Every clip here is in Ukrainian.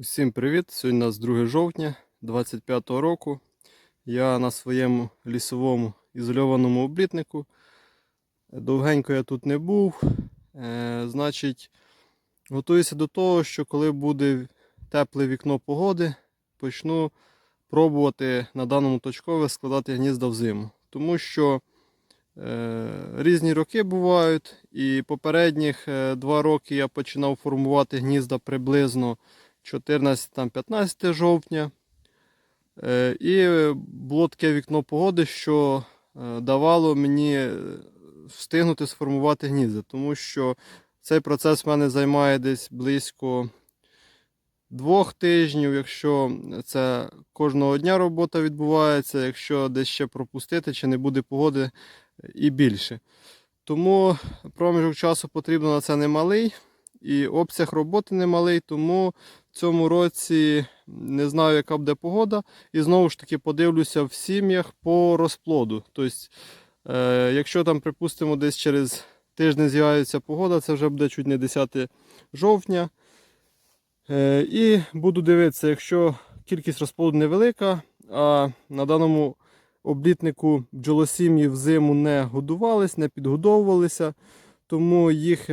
Усім привіт! Сьогодні у нас 2 жовтня 25 року. Я на своєму лісовому ізольованому облітнику. Довгенько я тут не був. Е, значить, готуюся до того, що коли буде тепле вікно погоди, почну пробувати на даному точкові складати гнізда взиму. Тому що е, різні роки бувають, і попередніх е, два роки я починав формувати гнізда приблизно 14-15 жовтня. Е, І було таке вікно погоди, що е, давало мені е, встигнути сформувати гнізда, тому що цей процес в мене займає десь близько двох тижнів, якщо це кожного дня робота відбувається, якщо десь ще пропустити чи не буде погоди і більше. Тому проміжок часу потрібно на це немалий. І обсяг роботи немалий, тому в цьому році не знаю, яка буде погода. І знову ж таки подивлюся в сім'ях по розплоду. Тобто, е, якщо там, припустимо, десь через тиждень з'явиться погода, це вже буде чуть не 10 жовтня. Е, і буду дивитися, якщо кількість розплоду невелика, а на даному облітнику бджолосім'ї взиму не годувались, не підгодовувалися, тому їх.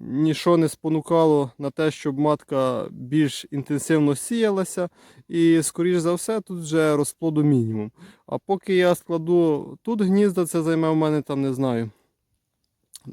Нічого не спонукало на те, щоб матка більш інтенсивно сіялася. І, скоріш за все, тут вже розплоду мінімум. А поки я складу тут гнізда, це займе в мене там, не знаю.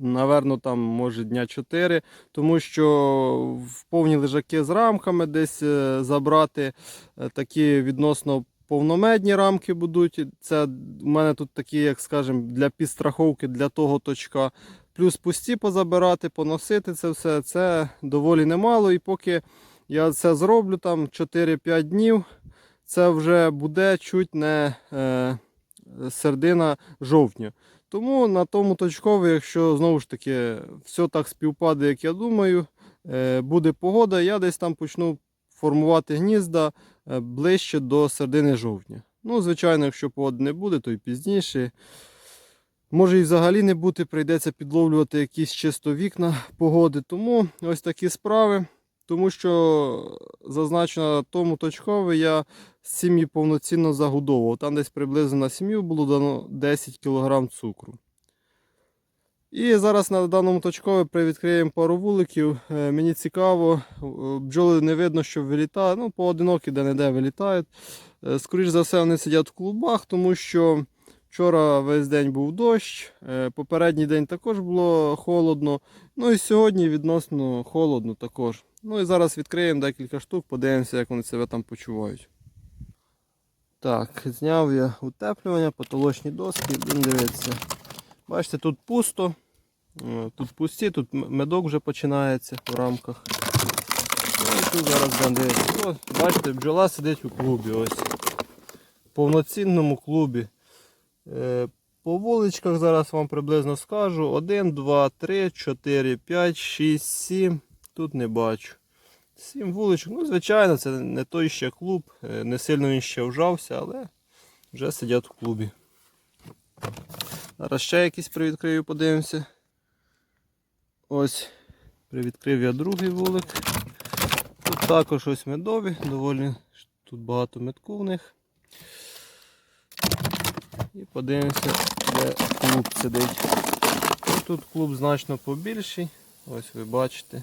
Наверно, там може дня 4, тому що в повні лежаки з рамками десь е, забрати е, такі відносно повномедні рамки будуть. Це у мене тут такі, як скажемо, для підстраховки для того точка. Плюс пусті позабирати, поносити це все, це доволі немало. І поки я це зроблю там 4-5 днів, це вже буде чуть не е, середина жовтня. Тому на тому точкові, якщо знову ж таки все так співпаде, як я думаю, е, буде погода, я десь там почну формувати гнізда е, ближче до середини жовтня. Ну, звичайно, якщо погоди не буде, то й пізніше. Може і взагалі не бути, прийдеться підловлювати якісь чисто вікна погоди. Тому ось такі справи. Тому що зазначено на тому точкові я сім'ї повноцінно загодовував. Там десь приблизно на сім'ю було дано 10 кг цукру. І зараз на даному точкові привідкриємо пару вуликів. Е, Мені цікаво, е, бджоли не видно, що вилітають. Ну, поодинокі де-не-де вилітають. Е, Скоріше за все, вони сидять в клубах, тому що. Вчора весь день був дощ, е, попередній день також було холодно. Ну і сьогодні відносно холодно також. Ну і зараз відкриємо декілька штук, подивимося, як вони себе там почувають. Так, зняв я утеплювання, потолочні доски, будемо дивитися. Бачите, тут пусто, Е, тут пусті, тут медок вже починається в рамках. Ну і тут зараз будемо дивитися. Бачите, бджола сидить у клубі. ось. В повноцінному клубі. Е, По вуличках зараз вам приблизно скажу. 1, 2, 3, 4, 5, 6, 7. Тут не бачу. 7 вуличок. Ну, звичайно, це не той ще клуб. е, Не сильно він ще вжався, але вже сидять в клубі. Зараз ще якісь привідкрию, подивимося. Ось, привідкрив я другий вулик. Тут також ось медові, доволі тут багато метку в них. І подивимося, де клуб сидить. Тут клуб значно побільший. Ось ви бачите.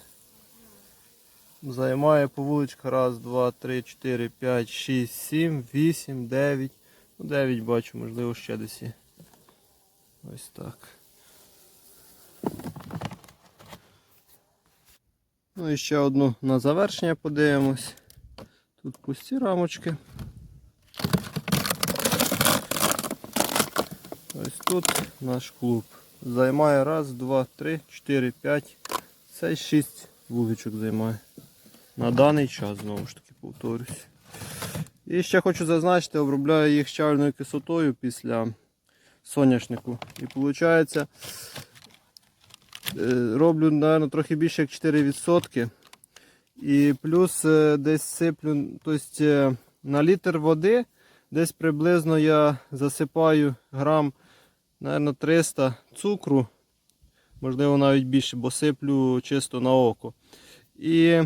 Займає по вуличках раз, два, три, чотири, п'ять, шість, сім, вісім, дев'ять. Ну, дев'ять бачу, можливо, ще десь є. Ось так. Ну і ще одну на завершення подивимось. Тут пусті рамочки. Ось тут наш клуб. Займає раз, два, три, чотири, п'ять. Це шість вуличок займає. На даний час, знову ж таки, повторюсь. І ще хочу зазначити, обробляю їх щавельною кислотою після соняшнику. І виходить, роблю, мабуть, трохи більше як 4%. І плюс е, десь сиплю, тобто е, на літр води десь приблизно я засипаю грам, мабуть, 300 цукру, можливо навіть більше, бо сиплю чисто на око. І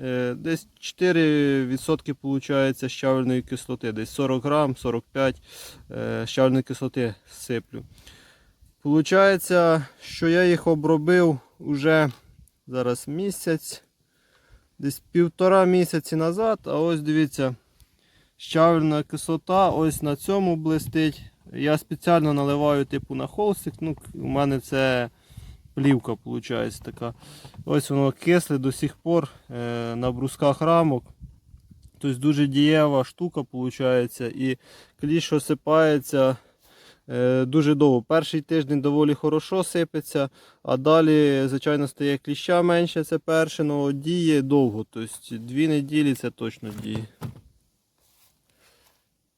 Е, Десь 4% виходить щавельної кислоти, десь 40 грам, 45 е, щавельної кислоти сиплю. Получається, що я їх обробив уже зараз місяць, десь півтора місяці назад, а ось дивіться, щавельна кислота ось на цьому блистить. Я спеціально наливаю типу на холстик, ну, у мене це плівка виходить така. Ось воно кисле до сих пор е, на брусках рамок. Тобто дуже дієва штука виходить. І кліш осипається е, дуже довго. Перший тиждень доволі хорошо сипеться, а далі, звичайно, стає кліща менше, це перше, але діє довго. Тобто дві неділі це точно діє.